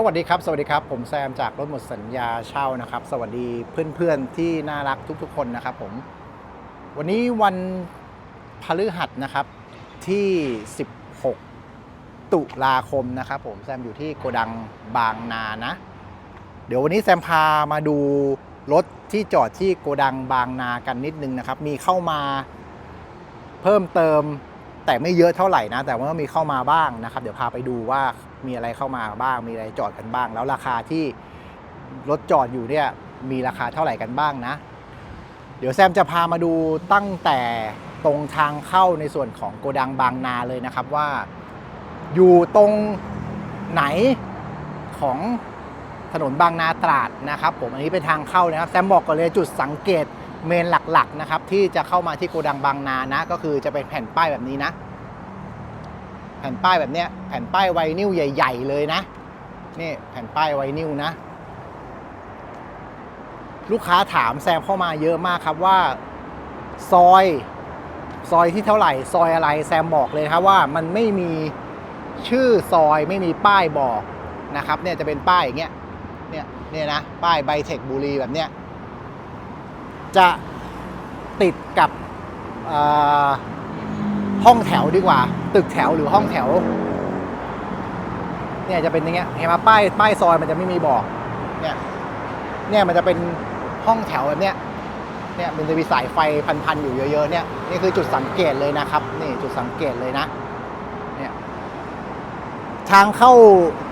สวัสดีครับ สวัสดีครับ ผมแซมจากรถหมดสัญญาเช่านะครับ สวัสดีเพื่อนๆที่น่ารักทุกๆ คนนะครับผม วันนี้วันพฤหัสนะครับที่ 16 ตุลาคมนะครับผม แซมอยู่ที่โกดังบางนานะ เดี๋ยววันนี้แซมพามาดูรถที่จอดที่โกดังบางนากันนิดนึงนะครับ มีเข้ามาเพิ่มเติม แต่ไม่เยอะเท่าไหร่นะ แต่ว่ามีเข้ามาบ้างนะครับ เดี๋ยวพาไปดูว่ามีอะไรเข้ามาบ้าง มีอะไรจอดกันบ้าง แล้วราคาที่รถจอดอยู่เนี่ยมีราคาเท่าไหร่กันบ้างนะ เดี๋ยวแซมจะพามาดูตั้งแต่ตรงทางเข้าในส่วนของโกดังบางนาเลยนะครับว่า อยู่ตรงไหนของถนนบางนาตราดนะครับ ผมอันนี้เป็นทางเข้านะครับแซมบอกก่อนเลยจุดสังเกต เมนหลักๆนะครับที่จะเข้ามาที่โกดังบางนานะ ก็คือจะเป็นแผ่นป้ายแบบนี้นะ แผ่นป้ายแบบเนี้ยแผ่นป้ายไวนิลใหญ่ ๆ เลยนะนี่แผ่นป้ายไวนิลนะ ลูกค้าถามแซมเข้ามาเยอะมากครับว่า ซอยซอยที่เท่าไหร่ ซอยอะไรแซมบอกเลยครับว่ามันไม่มีชื่อซอยไม่มีป้ายบอกนะครับ เนี่ยจะเป็นป้ายอย่างเงี้ยเนี่ยเนี่ยนะป้ายไบเทคบุรีแบบเนี้ย จะติดกับห้องแถวดีกว่า ตึกแถวหรือห้องแถว เนี่ยจะเป็นอย่างเงี้ยเห็นไหมป้ายป้ายซอยมันจะไม่มีบอก เนี่ย เนี่ยมันจะเป็นห้องแถวแบบเนี้ยเนี่ยมันจะมีสายไฟพันๆอยู่เยอะๆเนี่ยนี่คือจุดสังเกตเลยนะครับ นี่จุดสังเกตเลยนะเนี่ยทางเข้า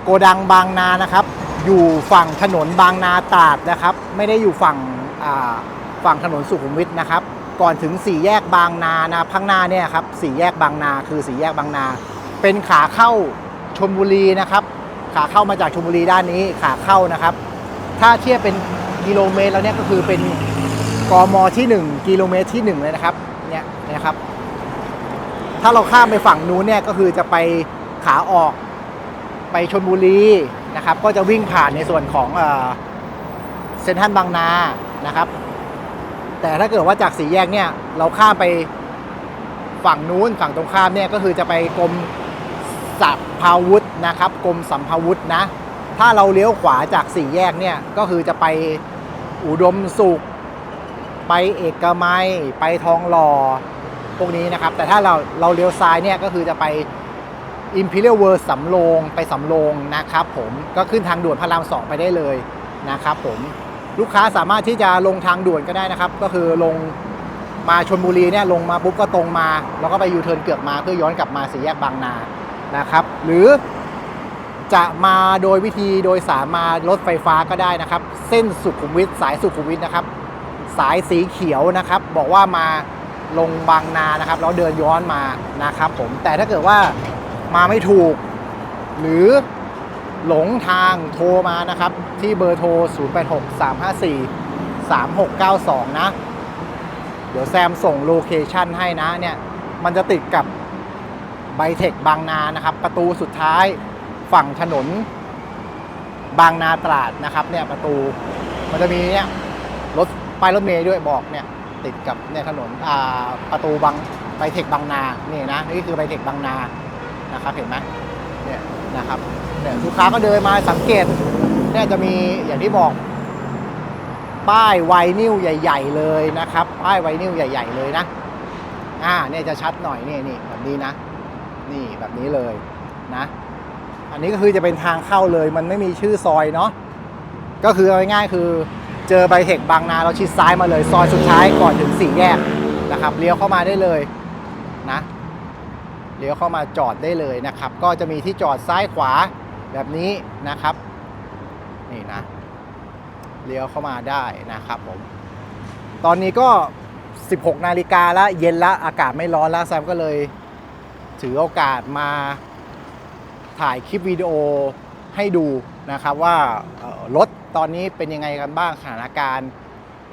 โกดังบางนานะครับ อยู่ฝั่งถนนบางนาตราดนะครับ ไม่ได้อยู่ฝั่งอ่า ฝั่งถนนสุขุมวิทนะครับ ก่อนถึงสี่แยกบางนานะข้างหน้าเนี่ยครับสี่แยกบางนาคือสี่แยกบางนา เป็นขาเข้าชลบุรีนะครับ ขาเข้ามาจากชลบุรีด้านนี้ขาเข้านะครับ ถ้าเทียบเป็นกิโลเมตรแล้วเนี่ยก็คือเป็นกมที่ 1 กิโลเมตรที่ 1 เลยนะครับเนี่ยนะครับ ถ้าเราข้ามไปฝั่งนู้นเนี่ยก็คือจะไปขาออกไปชลบุรีนะครับ ก็จะวิ่งผ่านในส่วนของเซ็นทรัลบางนานะครับ แต่ถ้าเกิดว่าจากสี่แยกเนี่ยเราข้ามไปฝั่งนู้นฝั่งตรงข้ามเนี่ยก็คือจะไปกรมสัมภาวุธนะครับกรมสัมภาวุธนะ ถ้าเราเลี้ยวขวาจากสี่แยกเนี่ยก็คือจะไปอุดมสุข ไปเอกมัย ไปทองหล่อพวกนี้นะครับ แต่ถ้าเราเราเลี้ยวซ้ายเนี่ยก็คือจะไป Imperial World สำโรงไปสำโรงนะครับผมก็ขึ้นทางด่วนพระรามสองไปได้เลยนะครับผม ลูกค้าสามารถที่จะลงทางด่วนก็ได้นะครับ ก็คือลงมาชนบุรีเนี่ยลงมาปุ๊บก็ตรงมา แล้วก็ไปยูเทิร์นเกือกมาเพื่อย้อนกลับมาสี่แยกบางนานะครับ หรือจะมาโดยวิธีโดยสารมารถไฟฟ้าก็ได้นะครับ เส้นสุขุมวิทสายสุขุมวิทนะครับ สายสีเขียวนะครับ บอกว่ามาลงบางนานะครับแล้วเดินย้อนมานะครับ ผมแต่ถ้าเกิดว่ามาไม่ถูก หรือ หลงทางโทรมานะครับ ที่เบอร์โทร 0863543692 นะ เดี๋ยวแซมส่งโลเคชันให้นะเนี่ย มันจะติดกับไบเทคบางนานะครับ ประตูสุดท้ายฝั่งถนน บางนาตราดนะครับ เนี่ยประตูมันจะมีเนี่ยรถป้ายรถเมย์ด้วยบอกเนี่ย ติดกับเนี่ยถนนอ่าประตูบางไบเทคบางนานี่นะนี่คือไบเทคบางนานะครับเห็นไหม เนี่ยนะครับเนี่ยลูกค้าก็เดินมาสังเกตเนี่ยจะมีอย่างที่บอก ป้ายไวนิลใหญ่ ๆ เลยนะครับ ป้ายไวนิลใหญ่ ๆ เลยนะอ่าเนี่ยจะชัดหน่อยนี่นี่แบบนี้นะ นี่แบบนี้เลยนะ อันนี้ก็คือจะเป็นทางเข้าเลยมันไม่มีชื่อซอยเนาะก็คือเอาง่ายๆคือเจอไบเทคบางนาเราชิดซ้ายมาเลย ซอยสุดท้ายก่อนถึงสี่แยกนะครับเลี้ยวเข้ามาได้เลยนะ เลี้ยวเข้ามาจอดได้เลยนะครับ ก็จะมีที่จอดซ้ายขวาแบบนี้นะครับ นี่นะเลี้ยวเข้ามาได้นะครับผม ตอนนี้ก็ 16 นาฬิกาแล้วเย็นแล้วอากาศไม่ร้อนแล้วแซมก็เลยถือโอกาสมาถ่ายคลิปวิดีโอให้ดูนะครับว่ารถตอนนี้เป็นยังไงกันบ้างสถานการณ์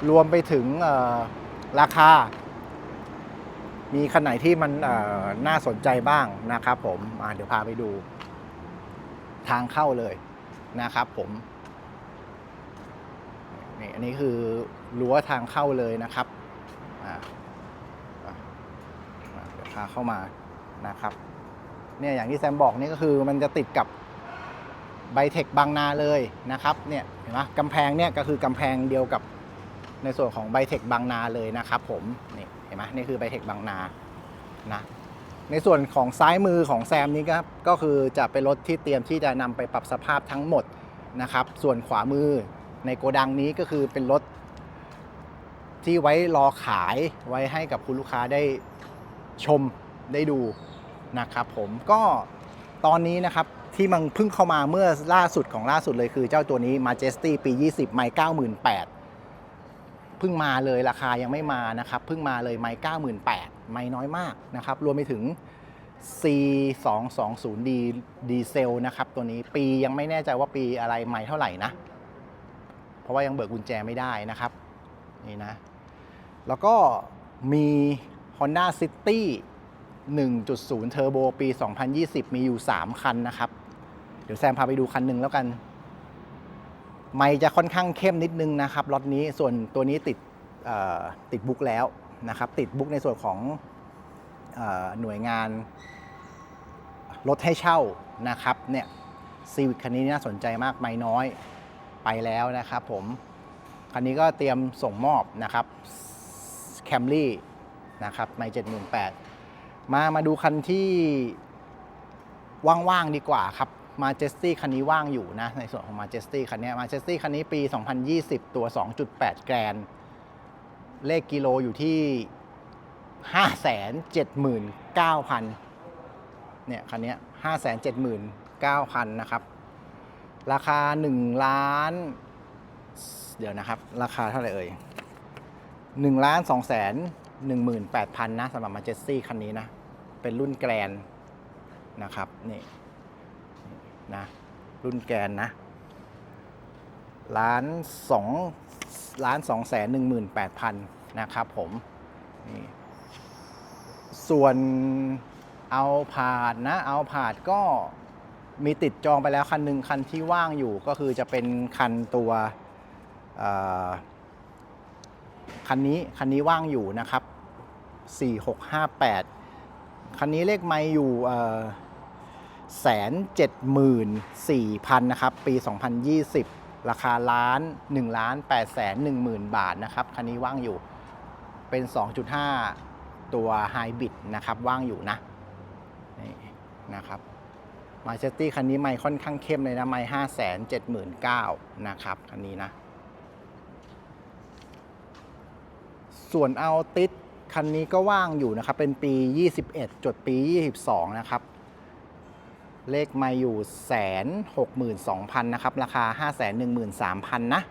รวมไปถึงราคา มีคันไหนที่มันน่าสนใจบ้างนะครับผมเดี๋ยวพาไปดู ทางเข้าเลยนะครับผมนี่อันนี้คือรั้วทางเข้าเลยนะครับเดี๋ยวพาเข้ามานะครับ เนี่ยอย่างที่แซมบอกนี่ก็คือมันจะติดกับไบเทคบางนาเลยนะครับเนี่ยเห็นไหมกำแพงเนี่ยก็คือกำแพงเดียวกับในส่วนของไบเทคบางนาเลยนะครับผมนี่ เห็นไหมนี่คือไบเทคบางนานะในส่วนของซ้ายมือของแซมนี้ครับก็คือจะเป็นรถที่เตรียมที่จะนำไปปรับสภาพทั้งหมดนะครับ ส่วนขวามือในโกดังนี้ก็คือเป็นรถที่ไว้รอขายไว้ให้กับคุณลูกค้าได้ชมได้ดูนะครับผมก็ตอนนี้นะครับที่มันเพิ่งเข้ามาเมื่อล่าสุดของล่าสุดเลยคือเจ้าตัวนี้ Majesty ปี 20 ไม่98,000 เพิ่งมาเลยราคายังไม่มานะครับเพิ่งมาเลยไม่98,000ไม่น้อยมากนะครับรวมไปถึง C 2 2 0 D ดีเซลนะครับตัวนี้ปียังไม่แน่ใจว่าปีอะไรไม่เท่าไหร่นะ เพราะว่ายังเบิกกุญแจไม่ได้นะครับนี่นะ แล้วก็มี Honda City 1.0 Turbo ปี 2020 มีอยู่ 3 คันนะครับ เดี๋ยวแซมพาไปดูคันหนึ่งแล้วกัน ไม่จะค่อนข้างเข้มนิดนึงนะครับรถนี้ส่วนตัวนี้ติดติดบุ๊กแล้วนะครับ ติดบุ๊กในส่วนของอหน่วยงานรถให้เช่านะครับเนี่ยซีวิ c คันนี้น่าสนใจมากไม่น้อยไปแล้วนะครับผม คันนี้ก็เตรียมส่งมอบนะครับแคมรี่นะครับไม่เจ็ดหมื่นแปดมามาดูคันที่ว่างๆดีกว่าครับ มาเจสตี้คันนี้ว่างอยู่นะ ในส่วนของมาเจสตี้คันนี้มาเจสตี้คันนี้ปี 2020 ตัว 2.8 แกรนเลขกิโลอยู่ที่ 579,000 เนี่ย คันนี้ 579,000 นะครับ ราคา 1 ล้าน เดี๋ยวนะครับ ราคาเท่าไหร่เอ่ยหนึ่งล้านสองแสนหนึ่งหมื่นแปดพันนะสำหรับมาเจสซี่คันนี้นะ เป็นรุ่นแกรนนะครับ นี่ นะรุ่นแกนนะล้านสองล้านสองแสนหนึ่งหมื่นแปดพันนะครับผมนี่ส่วนเอาผาดนะ เอาผาดก็มีติดจองไปแล้วคันหนึ่งคันที่ว่างอยู่ก็คือจะเป็นคันตัวคันนี้คันนี้ว่างอยู่นะครับ 4658 คันนี้เลขไม่อยู่ แสนเจ็ดหมื่นสี่พันนะครับ ปี 2020 ราคาล้าน1ล้าน8แสน1หมื่นบาทนะครับ คันนี้ว่างอยู่เป็น 2.5 ตัวไฮบริดนะครับ ว่างอยู่นะ นี่นะครับมาเชสตี้คันนี้ไม่ค่อนข้างเข้มเลยนะ ไม่ห้าแสนเจ็ดหมื่นเก้านะครับ คันนี้นะ ส่วนเอาติดคันนี้ก็ว่างอยู่นะครับ เป็นปี 21 จดปี 22 นะครับ เลขมาอยู่แสนหกหมื่นสองพันนะครับ ราคา5 1 3 0 0 0นะ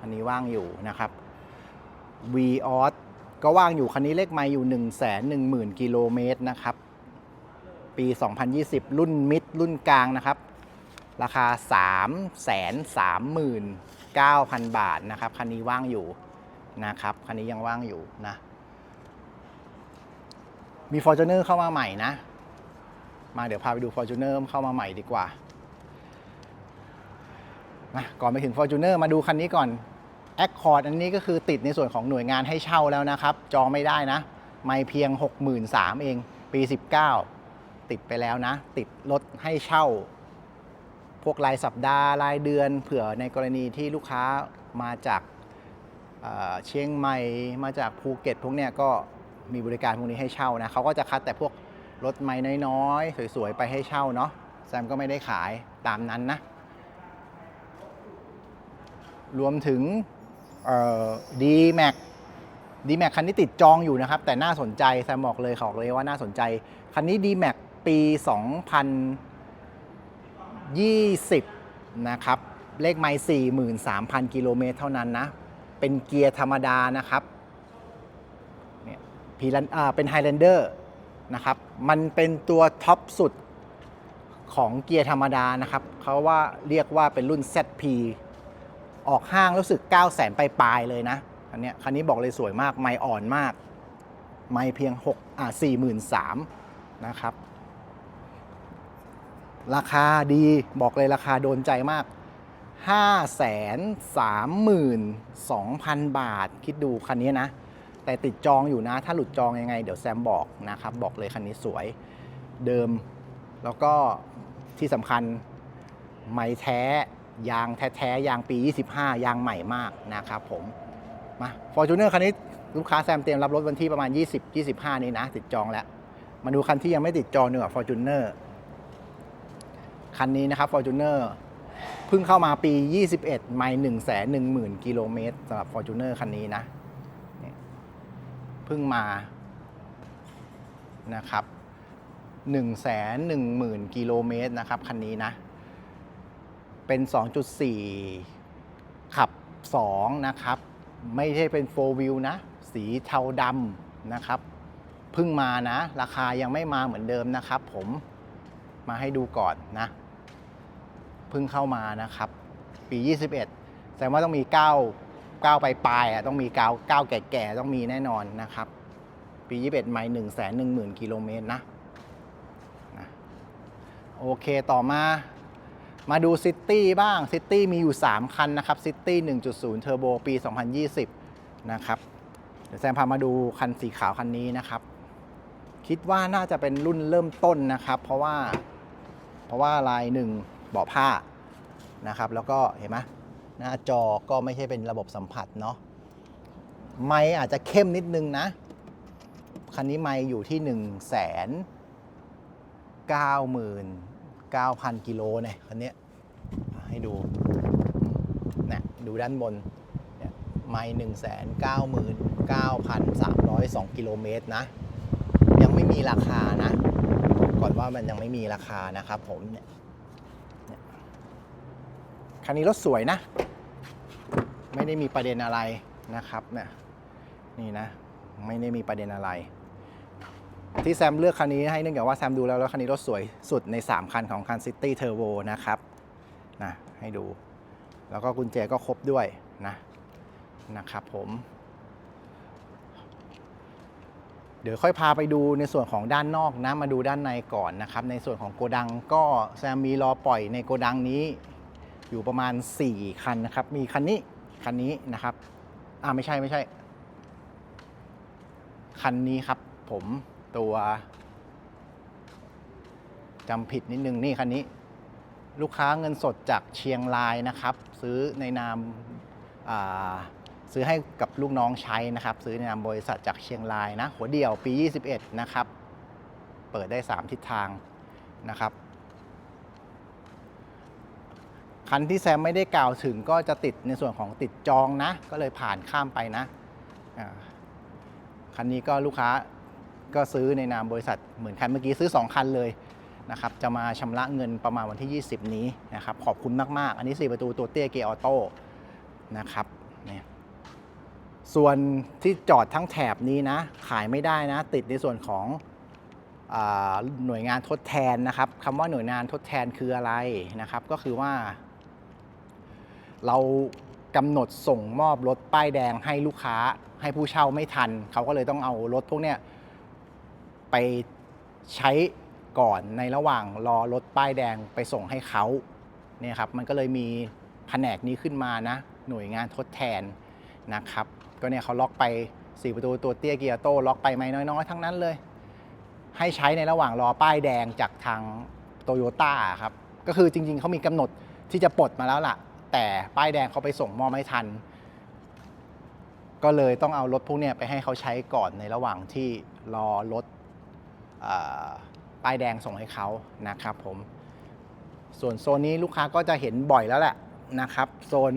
อันนี้ว่างอยู่นะครับ v ีออสก็ว่างอยู่คันนี้เลขมาอยู่1 1 0 0 0 0กิโลเมตรนะครับ ปี 2020 รุ่นมิดรุ่นกลางนะครับ ราคา3 3 3 9 0 0 0 บาทนะครับ คันนี้ว่างอยู่นะครับ คันนี้ยังว่างอยู่นะ มี Fortuner เข้ามาใหม่นะ มาเดี๋ยวพาไปดู Fortuner เข้ามาใหม่ดีกว่านะก่อนไปถึง Fortuner มาดูคันนี้ก่อน Accord อันนี้ก็คือติดในส่วนของหน่วยงานให้เช่าแล้วนะครับ จองไม่ได้นะ ไม่เพียง 63,000เอง ปี 19 ติดไปแล้วนะ ติดรถให้เช่า พวกรายสัปดาห์รายเดือน เผื่อในกรณีที่ลูกค้ามาจากเเชียงใหม่ มาจากภูเก็ต พวกเนี้ยก็มีบริการพวกนี้ให้เช่านะเขาก็จะคัดแต่พวก รถไม้น้อยๆ สวยๆ ไปให้เช่าเนาะแซมก็ไม่ได้ขายตามนั้นนะ รวมถึงดีแม็กดีแม็กคันนี้ติดจองอยู่นะครับ แต่น่าสนใจแซมบอกเลยขอเลยว่าน่าสนใจ คันนี้ดีแม็กปี 2020 นะครับ เลขไมล์43,000 กิโลเมตรเท่านั้นนะ เป็นเกียร์ธรรมดานะครับเนี่ยพีลันอ่าเป็นไฮแลนเดอร์ นะครับ มันเป็นตัวท็อปสุดของเกียร์ธรรมดานะครับเขาว่าเรียกว่าเป็นรุ่น ZP ออกห้างรู้สึก 9 0 0 0 0ปลายๆเลยนะคันเนี้ยคันนี้บอกเลยสวยมาก ไม่อ่อนมาก ไม่เพียง6อ่า43,000นะครับ ราคาดีบอกเลยราคาโดนใจมาก 532,000 บาท คิดดูคันนี้นะ แต่ติดจองอยู่นะ ถ้าหลุดจองยังไง เดี๋ยวแซมบอกนะครับ บอกเลยคันนี้สวยเดิม แล้วก็ที่สำคัญไม้แท้ ยางแท้ๆยางปี 25 ยางใหม่มากนะครับผมมาฟอร์จูเนอร์คันนี้ลูกค้าแซมเตรียมรับรถวันที่ประมาณ 20 25 นี้นะ ติดจองแล้ว มาดูคันที่ยังไม่ติดจองดีกว่าฟอร์จูเนอร์คันนี้นะครับฟอร์จูเนอร์เพิ่งเข้ามาปี 21 ไมล์1 1 0 0 0 0 กิโลเมตรสำหรับฟอร์จูเนอร์คันนี้นะ เพิ่งมานะครับ1 1 0 0 0 0 กิโลเมตรนะครับ คันนี้นะ เป็น 2.4 ขับ 2 นะครับ ไม่ใช่เป็น 4 wheel นะ สีเทาดำนะครับเพิ่งมานะ ราคายังไม่มาเหมือนเดิมนะครับ ผมมาให้ดูก่อนนะเพิ่งเข้ามานะครับ ปี 21 แสดงว่าต้องมี 9 9ไปปลายอะต้องมี9 9แก่ๆต้องมีแน่นอนนะครับ ปี21ไมล์1 1 0 0 0 0กิโลเมตรนะนะโอเคต่อมามาดูซิตี้บ้างซิตี้มีอยู่ 3 คันนะครับซิตี้1.0เทอร์โบปี 2020 นะครับเดี๋ยวแซมพามาดูคันสีขาวคันนี้นะครับ คิดว่าน่าจะเป็นรุ่นเริ่มต้นนะครับ เพราะว่าเพราะว่าลายหนึ่งเบาะผ้านะครับ แล้วก็เห็นไหม หน้าจอก็ไม่ใช่เป็นระบบสัมผัสเนาะไมอาจจะเข้มนิดนึงนะ คันนี้ไมค์อยู่ที่ 1 9 9 0 0 0 กิโลเนี่ยคันเนี้ยให้ดูนี่ยดูด้านบนไมล์หนึ่งแสนเก้าหมื่นเก้าพันสามร้อยสองกิโลเมตรนะ ยังไม่มีราคานะ ก่อนว่ามันยังไม่มีราคานะครับผมเนี่ย คันนี้รถสวยนะ ไม่ได้มีประเด็นอะไรนะครับเนี่ยนี่นะ ไม่ได้มีประเด็นอะไร ที่แซมเลือกคันนี้ให้เนื่องจากว่าแซมดูแล้วแล้วคันนี้รถสวยสุดใน 3 คันของคัน City Turbo นะครับนะให้ดู แล้วก็กุญแจก็ครบด้วยนะนะครับผมเดี๋ยวค่อยพาไปดูในส่วนของด้านนอกนะ มาดูด้านในก่อนนะครับ ในส่วนของโกดังก็แซมมีรอปล่อยในโกดังนี้ อยู่ประมาณ 4 คันนะครับ มีคันนี้ คันนี้นะครับ อ่าไม่ใช่ไม่ใช่ คันนี้ครับ ผมตัวจำผิดนิดนึงนี่คันนี้ ลูกค้าเงินสดจากเชียงรายนะครับ ซื้อในนามาซื้อให้กับลูกน้องใช้นะครับ ซื้อในนามบริษัทจากเชียงรายนะ หัวเดี่ยวปี 21 นะครับ เปิดได้ 3 ทิศทางนะครับ คันที่แซมไม่ได้กล่าวถึงก็จะติดในส่วนของติดจองนะ ก็เลยผ่านข้ามไปนะคันนี้ก็ลูกค้าก็ซื้อในนามบริษัทเหมือนคันเมื่อกี้ซื้อ 2 คันเลยนะครับ จะมาชำระเงินประมาณวันที่ 20 นี้นะครับ ขอบคุณมาก ๆ อันนี้ 4 ประตูตัวเตี้ยเกียร์ออโต้นะครับเนี่ยส่วนที่จอดทั้งแถบนี้นะ ขายไม่ได้นะ ติดในส่วนของอหน่วยงานทดแทนนะครับคำว่าหน่วยงานทดแทนคืออะไรนะครับ ก็คือว่า เรากำหนดส่งมอบรถป้ายแดงให้ลูกค้าให้ผู้เช่าไม่ทัน เขาก็เลยต้องเอารถพวกเนี้ยไปใช้ก่อนในระหว่างรอรถป้ายแดงไปส่งให้เขาเนี่ยครับมันก็เลยมีแผนกนี้ขึ้นมานะ หน่วยงานทดแทนนะครับ ก็เนี่ยเขาล็อกไป 4 ประตูตัวเตี้ยเกียร์โต้ล็อกไปไม่น้อยๆ ทั้งนั้นเลย ให้ใช้ในระหว่างรอป้ายแดงจากทางโตโยต้าครับ ก็คือจริงๆ เขามีกำหนดที่จะปลดมาแล้วล่ะ แต่ป้ายแดงเขาไปส่งมอบไม่ทัน ก็เลยต้องเอารถพวกนี้ไปให้เขาใช้ก่อนในระหว่างที่รอรถป้ายแดงส่งให้เขานะครับผมส่วนโซนนี้ลูกค้าก็จะเห็นบ่อยแล้วแหละนะครับโซน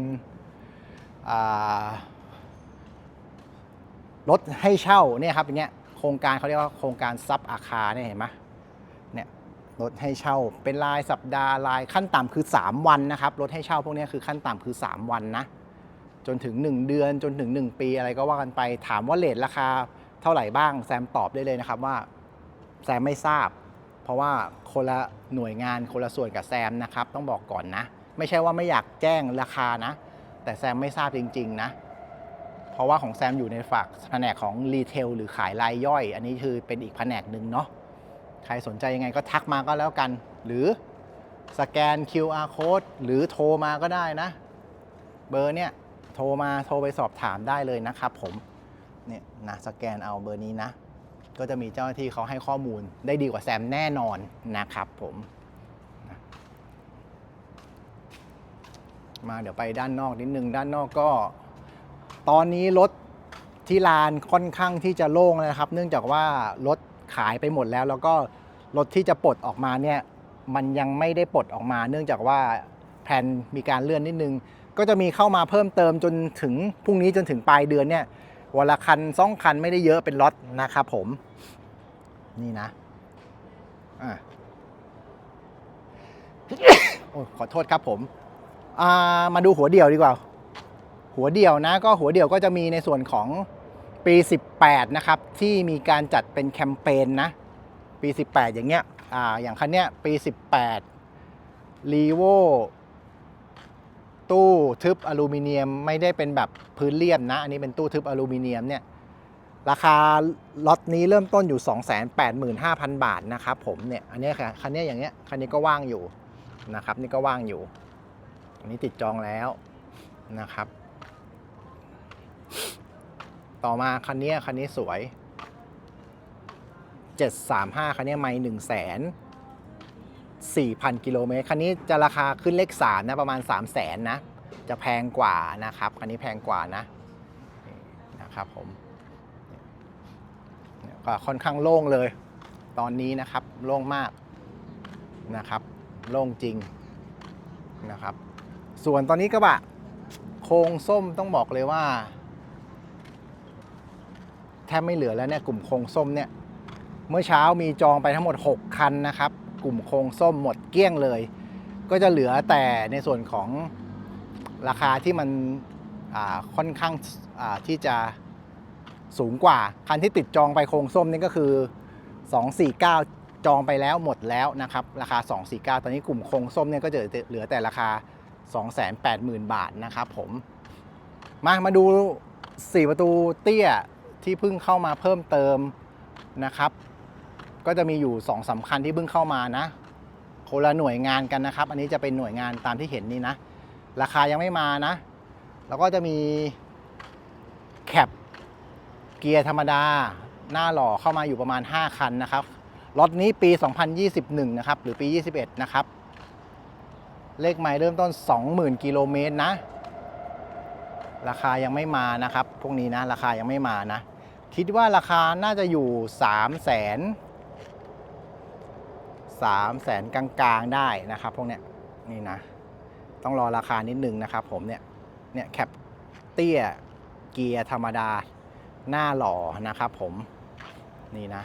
รถให้เช่าเนี่ยครับอย่างเงี้ยโครงการเขาเรียกว่าโครงการซับอาคาเนี่ยเห็นไหม รถให้เช่า เป็นรายสัปดาห์รายขั้นต่ำคือ 3 วันนะครับรถให้เช่าพวกนี้คือขั้นต่ำคือ 3 วันนะจนถึง 1 เดือนจนถึง 1 ปีอะไรก็ว่ากันไปถามว่าเลทราคาเท่าไหร่บ้างแซมตอบได้เลยนะครับว่าแซมไม่ทราบ เพราะว่าคนละหน่วยงานคนละส่วนกับแซมนะครับต้องบอกก่อนนะ ไม่ใช่ว่าไม่อยากแจ้งราคานะ แต่แซมไม่ทราบจริง ๆ นะ เพราะว่าของแซมอยู่ในฝักแผนกของรีเทลหรือขายรายย่อย อันนี้คือเป็นอีกแผนกหนึ่งเนาะ ใครสนใจยังไงก็ทักมาก็แล้วกัน หรือสแกน QR code หรือโทรมาก็ได้นะ เบอร์เนี่ยโทรมาโทรไปสอบถามได้เลยนะครับผมเนี่ยนะสแกนเอาเบอร์นี้นะ ก็จะมีเจ้าหน้าที่เขาให้ข้อมูลได้ดีกว่าแซมแน่นอนนะครับผมมาเดี๋ยวไปด้านนอกนิดนึงด้านนอกก็ ตอนนี้รถที่ลานค่อนข้างที่จะโล่งนะครับ เนื่องจากว่ารถ ขายไปหมดแล้ว แล้วก็รถที่จะปลดออกมาเนี่ยมันยังไม่ได้ปลดออกมา เนื่องจากว่าแผนมีการเลื่อนนิดนึง ก็จะมีเข้ามาเพิ่มเติมจนถึงพรุ่งนี้จนถึงปลายเดือนเนี่ยวันละคันสองคันไม่ได้เยอะเป็นล็อตนะครับผม นี่นะอะโอ้ขอโทษครับผมอ่ามาดูหัวเดี่ยวดีกว่า หัวเดี่ยวนะ ก็หัวเดี่ยวก็จะมีในส่วนของ ปี 18 นะครับ ที่มีการจัดเป็นแคมเปญนะปี 18 อย่างเงี้ยอ่าอย่างคันเนี้ยปี 18 r e v o ตู้ทึบอลูมิเนียมไม่ได้เป็นแบบพื้นเรียบนะ อันนี้เป็นตู้ทึบอลูมิเนียมเนี่ยราคาล็อตนี้เริ่มต้นอยู่ 285,000 บาทนะครับผมเนี่ยอันนี้ค่ะคันเนี้ยอย่างเงี้ยคันนี้ก็ว่างอยู่นะครับ นี่ก็ว่างอยู่อันนี้ติดจองแล้วนะครับ ต่อมาคันนี้คันนี้สวย 735 คันนี้ไม่1 0 0 0 0 4,000กิโลเมตรคันนี้จะราคาขึ้นเลข3นะประมาณ3 0 0 0 0นนะ จะแพงกว่านะครับคันนี้แพงกว่านะนะครับผมก็ค่อนข้างโล่งเลย ตอนนี้นะครับโล่งมากนะครับโล่งจริงนะครับ ส่วนตอนนี้กระบะโครงส้มต้องบอกเลยว่า แทบไม่เหลือแล้วเนี่ยกลุ่มโครงส้มเนี่ยเมื่อเช้ามีจองไปทั้งหมด 6 คันนะครับ กลุ่มโครงส้มหมดเกลี้ยงเลย ก็จะเหลือแต่ในส่วนของราคาที่มันค่อนข้างาที่จะสูงกว่า คันที่ติดจองไปโครงส้มนี่ก็คือ 249 จองไปแล้วหมดแล้วนะครับ ราคา 249 ตอนนี้กลุ่มโครงส้มเนี่ยก็จะเหลือแต่ราคา 280,000 บาทนะครับผม มามาดู 4 ประตูเตี้ย ที่เพิ่งเข้ามาเพิ่มเติมนะครับ ก็จะมีอยู่2องสาคัญที่เพิ่งเข้ามานะคนละหน่วยงานกันนะครับ อันนี้จะเป็นหน่วยงานตามที่เห็นนี่นะ ราคายังไม่มานะ แล้วก็จะมีแคปเกียร์ธรรมดา หน้าหล่อเข้ามาอยู่ประมาณ 5 คันนะครับรถนี้ปี 2021 นะครับ หรือปี 21 นะครับ เลขไมล์เริ่มต้น 20,000 กิโลเมตรนะ ราคายังไม่มานะครับ พวกนี้นะ ราคายังไม่มานะ คิดว่าราคาน่าจะอยู่ 3 0 0 0 0 0 3แสนกลางๆได้นะครับ พวกเนี้ยนี่นะ ต้องรอราคานิดนึงนะครับผมเนี่ยเนี่ยแคปเตี้ยเกียร์ธรรมดาหน้าหล่อนะครับผมนี่นะ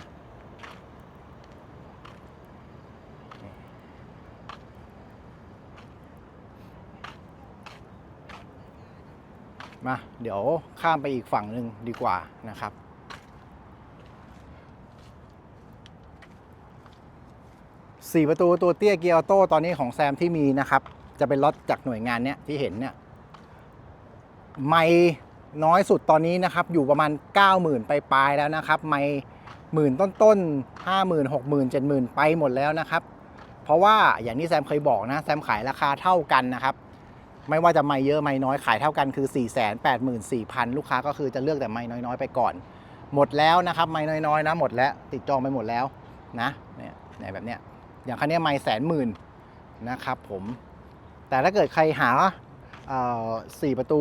มา เดี๋ยวข้ามไปอีกฝั่งหนึ่งดีกว่านะครับ 4 ประตูตัวเตี้ยเกียร์ออโต้ตอนนี้ของแซมที่มีนะครับ จะเป็นรถจากหน่วยงานเนี้ยที่เห็นเนี่ยไม่น้อยสุดตอนนี้นะครับ อยู่ประมาณ 90,000 ไปปลายแล้วนะครับ ไม่หมื่นต้นต้นห้าหมื่นหกหมื่นเจ็ดหมื่นไปหมดแล้วนะครับ เพราะว่าอย่างที่แซมเคยบอกนะ แซมขายราคาเท่ากันนะครับ ไม่ว่าจะไม่เยอะไม่น้อยขายเท่ากันคือ4 8 4 0 0 0ลูกค้าก็คือจะเลือกแต่ไม่น้อยๆ ไปก่อน หมดแล้วนะครับ ไม่น้อยๆนะหมดแล้ว ติดจองไปหมดแล้วนะเนี่ยแบบเนี้ย อย่างคันนี้ไม่แสนหมื่นนะครับผม แต่ถ้าเกิดใครหาสี่ประตู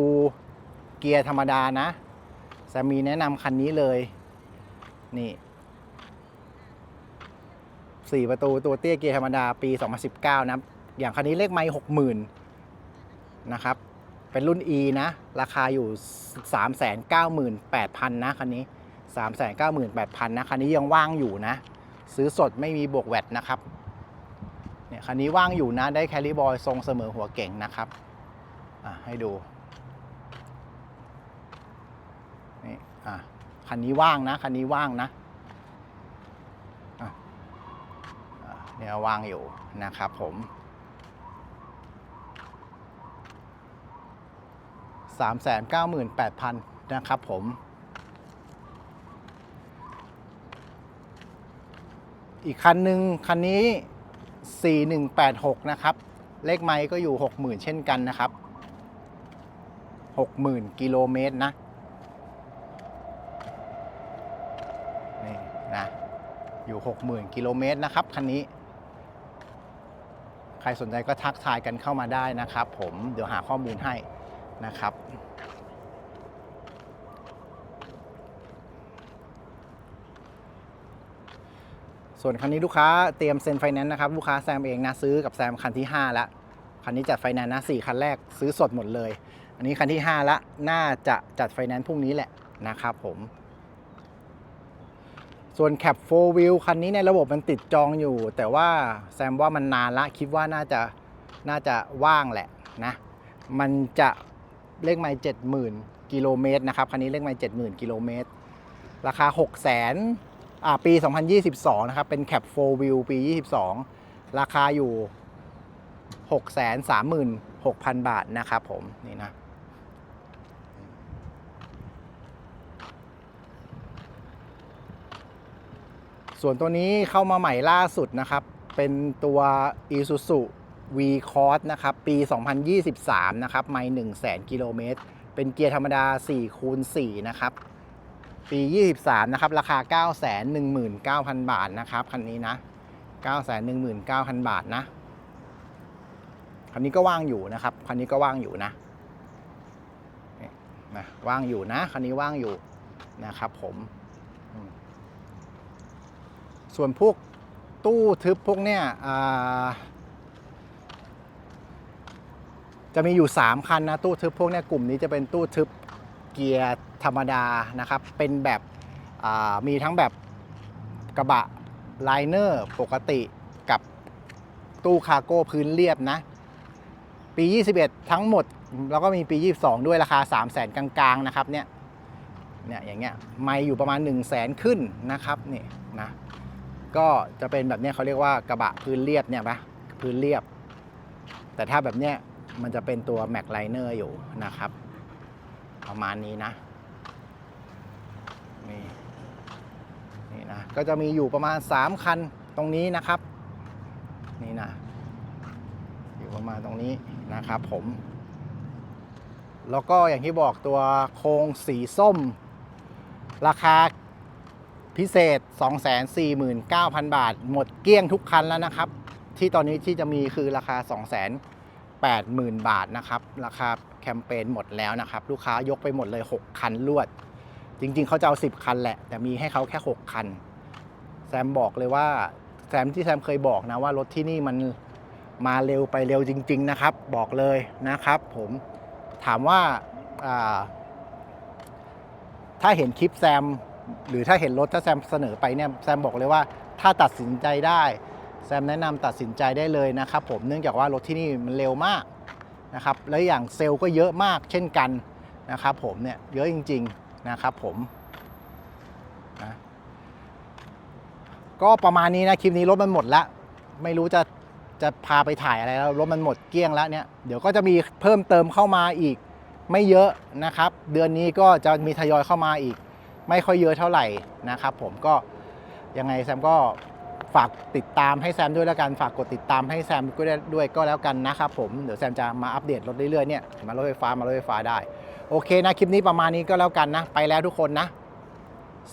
เกียร์ธรรมดานะแซมมีแนะนำคันนี้เลย นี่สี่ประตูตัวเตี้ยเกียร์ธรรมดาปี 2019 นะ อย่างคันนี้เลขไม่หกหมื่นนะครับ เป็นรุ่น E นะ ราคาอยู่ 398,000 นะคันนี้ 398,000 นะคันนี้ยังว่างอยู่นะ ซื้อสดไม่มีบวกแวดนะครับ เนี่ยคันนี้ว่างอยู่นะได้แคลิบอยทรงเสมอหัวเก่งนะครับอะให้ดูนี่อะคันนี้ว่างนะคันนี้ว่างนะอะอะเนี่ยว่างอยู่นะครับผม398,000นะครับผมอีกคันหนึ่งคันนี้ 4186 นะครับ เลขไมล์ก็อยู่ 60,000 เช่นกันนะครับ 60,000 กิโลเมตรนะ นี่นะ อยู่ 60,000 กิโลเมตรนะครับ คันนี้ ใครสนใจก็ทักทายกันเข้ามาได้นะครับผม เดี๋ยวหาข้อมูลให้นะครับ ส่วนคันนี้ลูกค้าเตรียมเซ็นไฟแนนซ์นะครับ ลูกค้าแซมเองนะซื้อกับแซมคันที่ 5 แล้ว คันนี้จัดไฟแนนซ์นะ4คันแรกซื้อสดหมดเลย อันนี้คันที่ 5ล้วน่าจะจัดไฟแนนซ์พรุ่งนี้แหละนะครับผม ส่วนแคป4 Wheel คันนี้ในระบบมันติดจองอยู่ แต่ว่าแซมว่ามันนานละคิดว่าน่าจะน่าจะว่างแหละนะ มันจะเลขไมล์70,000กิโลเมตรนะครับคันนี้เลขไมล์70,000กิโลเมตรราคา 6 0 0 0 0 ปี 2022 นะครับ เป็นแคป4 Wheel ปี 22 ราคาอยู่ 636,000 บาทนะครับผม นี่นะ ส่วนตัวนี้เข้ามาใหม่ล่าสุดนะครับ เป็นตัว Isuzu V Cross นะครับ ปี 2023 นะครับ ไม่1 0 0 0 0 0 กิโลเมตร เป็นเกียร์ธรรมดา4คูณ4นะครับ ปี 23 นะครับ ราคา 919,000 บาทนะครับ คันนี้นะ 919,000 บาทนะ คันนี้ก็ว่างอยู่นะครับ คันนี้ก็ว่างอยู่นะนี่นะว่างอยู่นะ คันนี้ว่างอยู่นะครับผม ส่วนพวกตู้ทึบพวกเนี้ยจะมีอยู่ 3 คันนะ ตู้ทึบพวกเนี้ยกลุ่มนี้จะเป็นตู้ทึบ เกียร์ธรรมดานะครับ เป็นแบบมีทั้งแบบกระบะไลเนอร์ปกติกับตู้คาร์โก้พื้นเรียบนะ ปี 21 ทั้งหมด แล้วก็มีปี 22 ด้วยราคา 3 0 0แสนกลางๆ นะครับเนี่ยเนี่ยอย่างเงี้ยไม่อยู่ประมาณ 1 0 0 0 0แสนขึ้นนะครับนี่นะก็จะเป็นแบบเนี้ยเขาเรียกว่ากระบะพื้นเรียบเนี่ยปะพื้นเรียบ แต่ถ้าแบบเนี้ยมันจะเป็นตัวแม็กไลเนอร์อยู่นะครับ ประมาณนี้นะนี่นี่นะก็จะมีอยู่ประมาณ 3 คันตรงนี้นะครับ นี่นะอยู่ประมาณตรงนี้นะครับผม แล้วก็อย่างที่บอกตัวโครงสีส้ม ราคาพิเศษ 249,000 บาท หมดเกลี้ยงทุกคันแล้วนะครับ ที่ตอนนี้ที่จะมีคือราคา 280,000 บาทนะครับ ราคา แคมเปญหมดแล้วนะครับ ลูกค้ายกไปหมดเลย 6 คันรวด จริง ๆ เขาจะเอา 10 คันแหละ แต่มีให้เขาแค่ 6 คัน แซมบอกเลยว่าแซมที่แซมเคยบอกนะว่ารถที่นี่มันมาเร็วไปเร็วจริง ๆ นะครับ บอกเลยนะครับ ผมถามว่าาถ้าเห็นคลิปแซม หรือถ้าเห็นรถถ้าแซมเสนอไปเนี่ยแซมบอกเลยว่าถ้าตัดสินใจได้ แซมแนะนำตัดสินใจได้เลยนะครับ ผมเนื่องจากว่ารถที่นี่มันเร็วมาก นะครับแล้วอย่างเซลล์ก็เยอะมากเช่นกันนะครับผมเนี่ยเยอะจริงๆนะครับผมนะก็ประมาณนี้นะคลิปนี้รถมันหมดละไม่รู้จะจะพาไปถ่ายอะไรแล้วรถมันหมดเกลี้ยงแล้วเนี่ยเดี๋ยวก็จะมีเพิ่มเติมเข้ามาอีกไม่เยอะนะครับ เดือนนี้ก็จะมีทยอยเข้ามาอีก ไม่ค่อยเยอะเท่าไหร่นะครับ ผมก็ยังไงแซมก็ ฝากติดตามให้แซมด้วยแล้วกัน ฝากกดติดตามให้แซมด้วยก็แล้วกันนะครับผม เดี๋ยวแซมจะมาอัปเดตรถเรื่อยๆเนี่ย มารถไฟฟ้ามารถไฟฟ้าได้ โอเคนะ คลิปนี้ประมาณนี้ก็แล้วกันนะ ไปแล้วทุกคนนะ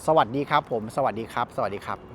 สวัสดีครับผม สวัสดีครับ สวัสดีครับ